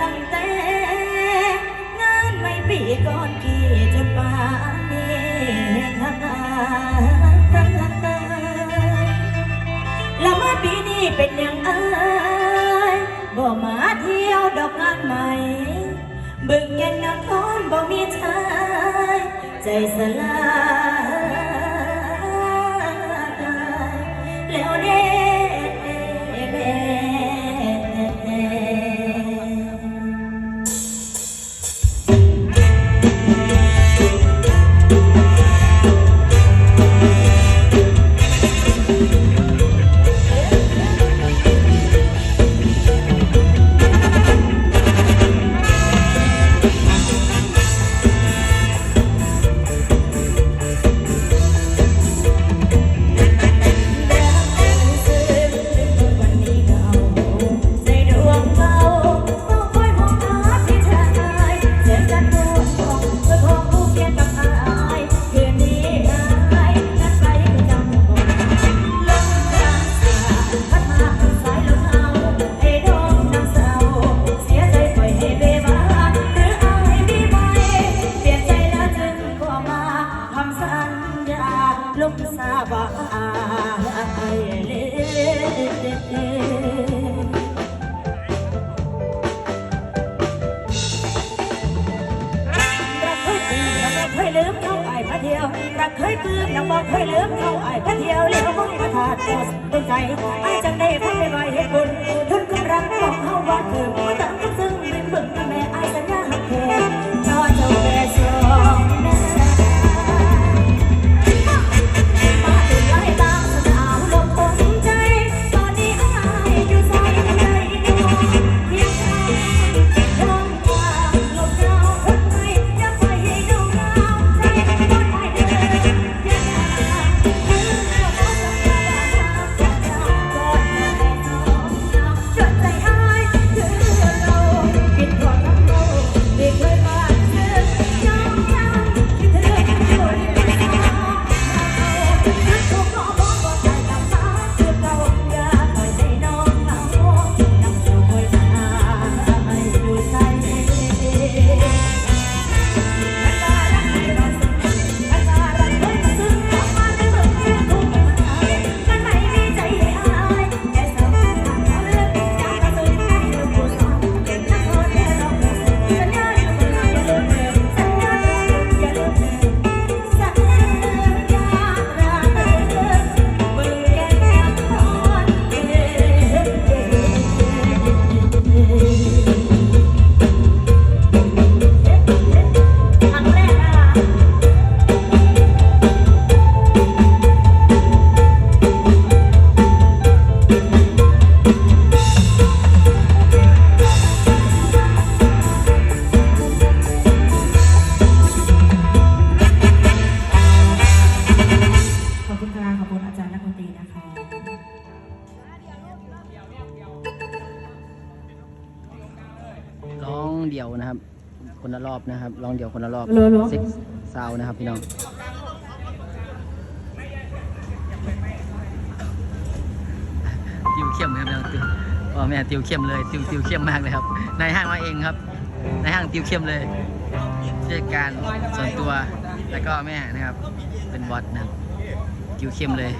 ตั้งแต่งานไม่ปีก่อนพี่จะปาเองทำงานแล้วมาปีนี้เป็นอย่างเอ้ยบ่มาเที่ยวดอกงานใหม่ บึงยันนครบ่มีชายใจสลาย ยลืมเขาไอ้พระเที่ยวรักเคยปลื้มน้องบอกเคยลืมเขาไอ้พระเที่ยวเลี้ยวมุ่งประทาดโสต้นใจไอ้จังได้พักไปไว้ให้คุณทุนกำลังของเขาว่าเธอตั้งกับซึ่งเป็นบึงที่แม่ไอ้สัญญาหักแทน เดียวนะครับ คนละรอบนะครับลองเดียวคนละรอบสิบซาวนะครับพี่น้องติวเข้มครัน้องติวพ่อแม่ติวเข้มเลยติวติวเข้มมากเลยครับในห้างมาเองครับในห้างติวเข้มเลยเจ้การส่วนตัวแล้วก็แม่นะครับ เป็นบอดนะติวเข้มเลย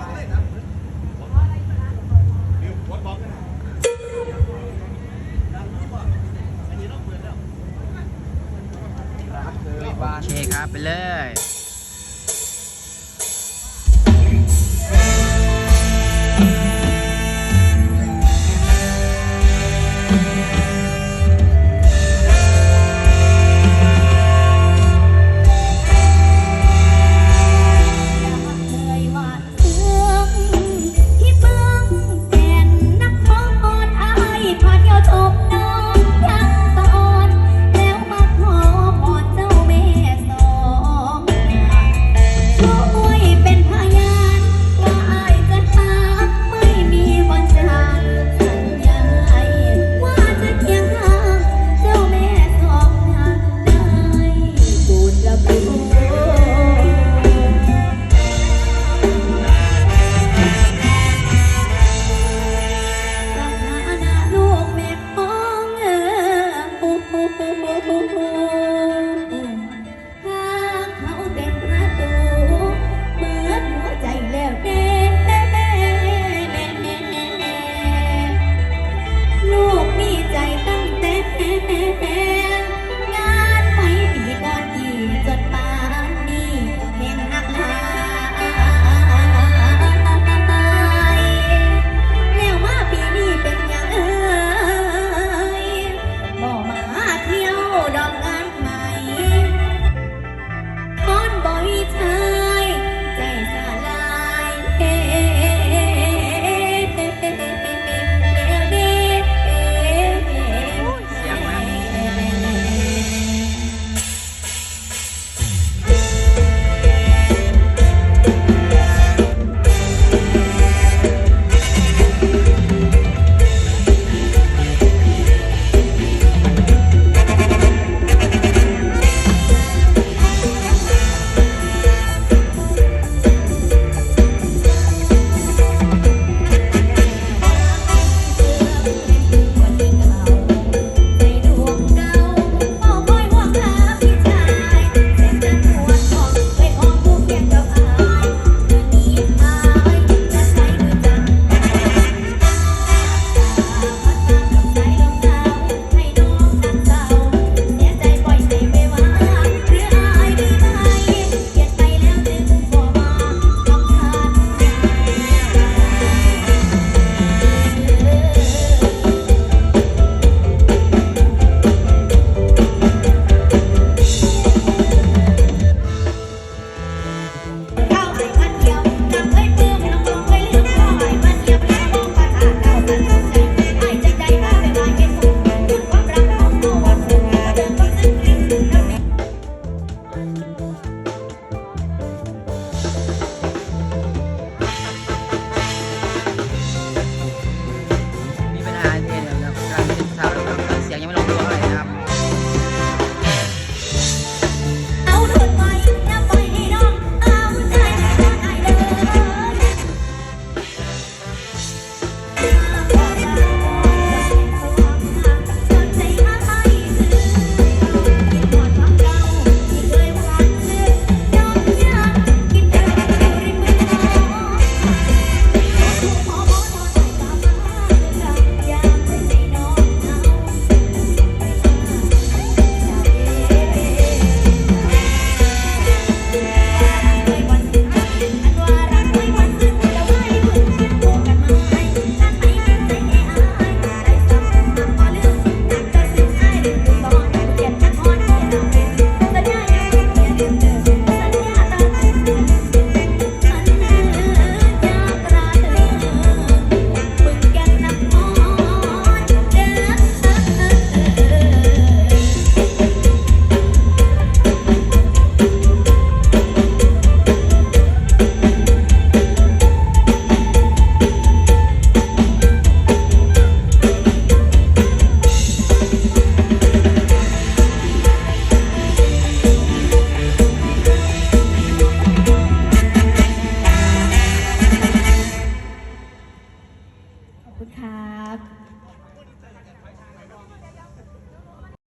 บ้าน โอเคครับ ไปเลย